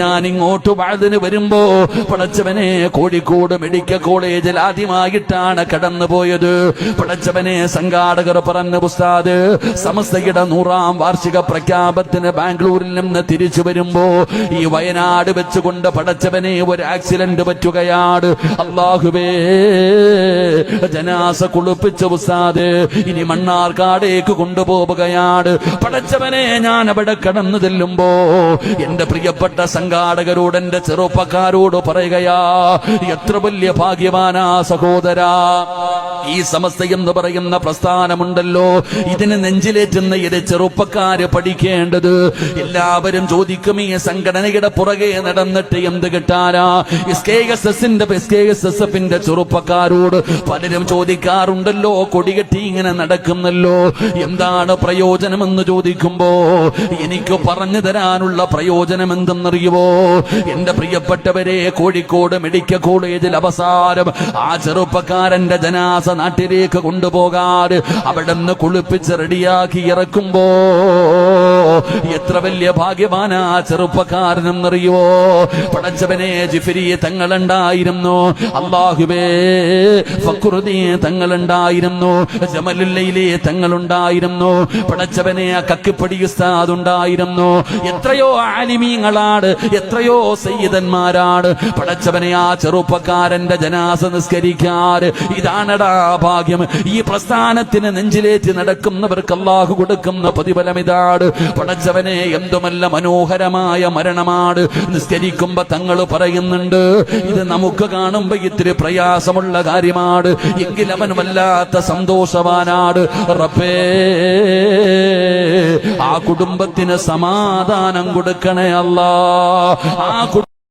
ഞാൻ ഇങ്ങോട്ട് വാഴതിന് വരുമ്പോ പടച്ചവനെ കോഴിക്കോട് മെഡിക്കൽ കോളേജിൽ ആദ്യമായിട്ടാണ് കടന്നു പോയത്. പടച്ചവനെ സംഘാടകർ പറഞ്ഞ ഉസ്താദ് സമസ്തയുടെ നൂറാം വാർഷിക പ്രഖ്യാപനത്തിന് ബാംഗ്ലൂരിൽ നിന്ന് തിരിച്ചു വരുമ്പോ ഈ വയനാട് വെച്ചുകൊണ്ട് പടച്ചവനെ ഒരു ആക്സിഡന്റ് പറ്റുകയാണ്. അള്ളാഹുബേ ജനാസ കുളിപ്പിച്ച ഉസ്താദ് ഇനി മണ്ണാർക്കാടേക്ക് കൊണ്ടുപോവുകയാണ്. പടച്ചവനെ ഞാൻ അവിടെ കടന്നു ചെല്ലുമ്പോ എന്റെ പ്രിയപ്പെട്ട സംഘാടകരോട് എന്റെ ചെറുപ്പക്കാരോട് പറയുകയാ എത്ര വലിയ ഭാഗ്യവാനാ സഹോദരാ. ഈ സമസ്ത എന്ന് പറയുന്ന പ്രസ്ഥാനമുണ്ടല്ലോ. ഇതിന് നെഞ്ചിലേറ്റുന്ന ഇത് ചെറുപ്പക്കാര് പഠിക്കേണ്ടത്. എല്ലാവരും ചോദിക്കും ഈ സംഘടനയുടെ പുറകെ നടന്നിട്ട് എന്ത് കിട്ടാനാ? എസ് കെ എസ് എസിന്റെ എസ് കെ എസ് എസ് എഫിന്റെ ചെറുപ്പക്കാരോട് പലരും ചോദിക്കാറുണ്ടല്ലോ കൊടികെട്ടി ഇങ്ങനെ നടക്കുന്നല്ലോ. എന്താണ് പ്രയോജനമെന്ന് ചോദിക്കുമ്പോ എനിക്ക് പറഞ്ഞു തരാനുള്ള പ്രയോജനം എന്തെന്നറിയുവോ എന്റെ പ്രിയപ്പെട്ടവരെ കോഴിക്കോട് മെഡിക്കൽ കോളേജിൽ അവസാനം ആ ചെറുപ്പക്കാരന്റെ ജനാസ നാട്ടിലേക്ക് കൊണ്ടുപോകാൻ അവിടെ നിന്ന് കുളിപ്പിച്ച് റെഡിയാക്കി ഇറക്കുമ്പോ എത്ര വലിയ ഭാഗ്യവാനാ ചെറുപ്പക്കാരനെന്നറിയോ പടച്ചവനെ ജിഫിരി തങ്ങളുണ്ടായിരുന്നു. അള്ളാഹുബേ ഫക്കുറുദി തങ്ങളുണ്ടായിരുന്നു. ജമലുല്ലയിലെ തങ്ങളുണ്ടായിരുന്നു. പടച്ചവനെ കക്കിപ്പടി ഉസ്താദ് ഉണ്ടായിരുന്നു എത്രയോ ആലിമീങ്ങളാണ് എത്രയോ സയ്യിദന്മാരാണ്. പടച്ചവനെ ആ ചെറുപ്പക്കാരന്റെ ജനാസ നിസ്കരിക്കാറ്. ഇതാണടാ ഭാഗ്യം ഈ പ്രസ്ഥാനത്തിന് നെഞ്ചിലേറ്റ് നടക്കുന്നവർക്ക് അള്ളാഹു കൊടുക്കുന്ന പ്രതിഫലം ഇതാണ് പടച്ചവനെ എന്തുമല്ല മനോഹരമായ മരണമാണ് നിസ്കരിക്കുമ്പോ തങ്ങൾ പറയുന്നുണ്ട് ഇത് നമുക്ക് കാണുമ്പോ ഇത്തിരി പ്രയാസമുള്ള കാര്യമാണ് എങ്കിൽ അവൻ വല്ലാത്ത സന്തോഷവാനാണ് റബ്ബേ ആ കുടുംബത്തിന് സമാധാനം കൊടുക്കണേ അല്ലാ. ആ